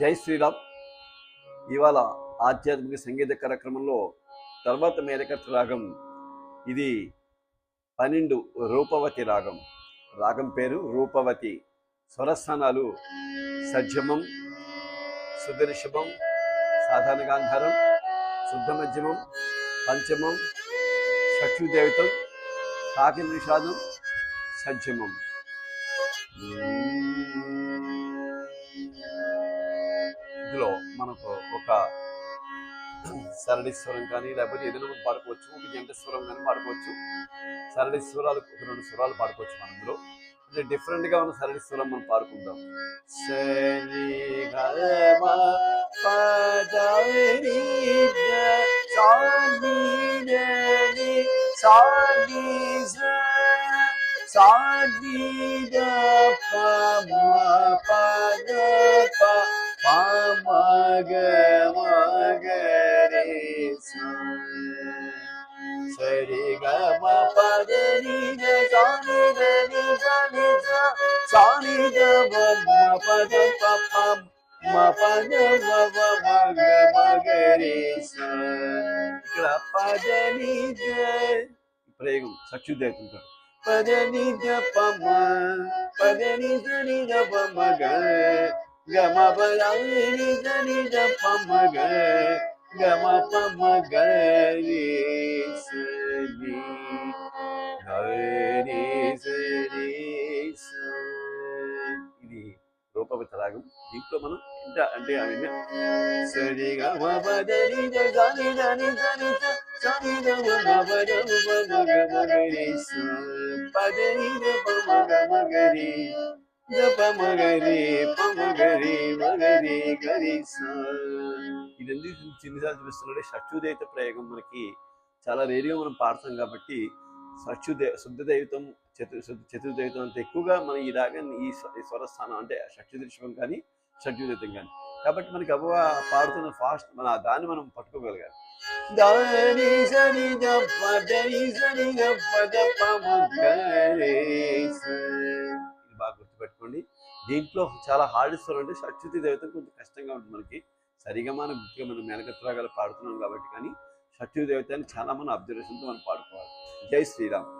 జై శ్రీరామ్. ఇవాళ ఆధ్యాత్మిక సంగీత కార్యక్రమంలో తర్వాత మేరకత్త రాగం ఇది పన్నెండు రూపవతి రాగం. రాగం పేరు రూపవతి. స్వరస్థానాలు సజ్జమం సుదర్శమం సాధారణ గాంధారం శుద్ధ మధ్యమం పంచమం చక్షుదేవితం కాకి నిషాదం సజ్జమం. ఇందులో మనకు ఒక సరళి స్వరం కానీ లేకపోతే ఏదైనా పాడుకోవచ్చు ఒక జంట స్వరం కానీ పాడుకోవచ్చు. సరళి స్వరాలు ఒక రెండు స్వరాలు పాడుకోవచ్చు మనం ఇందులో. అంటే different గా ఉన్న సరళి స్వరం మనం పాడుకుందాం. సరి గమ పదని సాని సాని సాని ద ప గ మ గ రే సా సరి గ మ ప ద ని ద సాని ద ని సాని స సాని ద మ మ ప ద ప ప మ ప ద మ మ మ గ మ గ రే సా ఇక్కడ ప ద ని ద ప్రయోగం సక్షుదేవుతుంటాడు పద ని ద ప మ పద ని ద ని ద ప మ గ గ మ ప ద ని ద ని ద ప మ గ గ మ ప మ గ రే స ని గ రే స రే స ఇది రూపవిత రాగం దీంట్లో మనం ఇంత అంటే అవన్నీ సరిగా మ పద ని ద గ ని ద ని ద ని ద స ని ద మ మ ప ద మ ప మ గ మ గ రే స పద ని ద ప మ గ మ గ రే ద ప మ గ రే ప మ గ రే మ గ రే గ రే స ఇది ఎందుకు చిన్నసార్లు చూపిస్తున్నాడు షక్షుదైత ప్రయోగం మనకి చాలా రేడియో మనం పాడతాం కాబట్టి షక్షుదే శుద్ధ దైవతం చతు శుద్ధ చతుర్దైవతం అంత ఎక్కువగా మనం ఈ రాగాన్ని ఈ స్వ- ఈ స్వరస్థానం అంటే షక్షుదృశ్యం కానీ షడ్యుదైతం కానీ. కాబట్టి మనకి అవ్వ పాడుతున్న ఫాస్ట్ మన దాన్ని మనం పట్టుకోగలగాలి. దాని సరి ద పదని సరి ద పద దీంట్లో చాలా హార్డ్ స్వరం అంటే షట్చుతి దేవత కొంచెం కష్టంగా ఉంటుంది మనకి. సరిగమాన గుర్తిగా మనం మేనకత్రాగాలు పాడుతున్నాం కాబట్టి కానీ షట్యు దేవత అని చాలా మన అబ్జర్వేషన్తో మనం పాడుకోవాలి. జై శ్రీరామ్.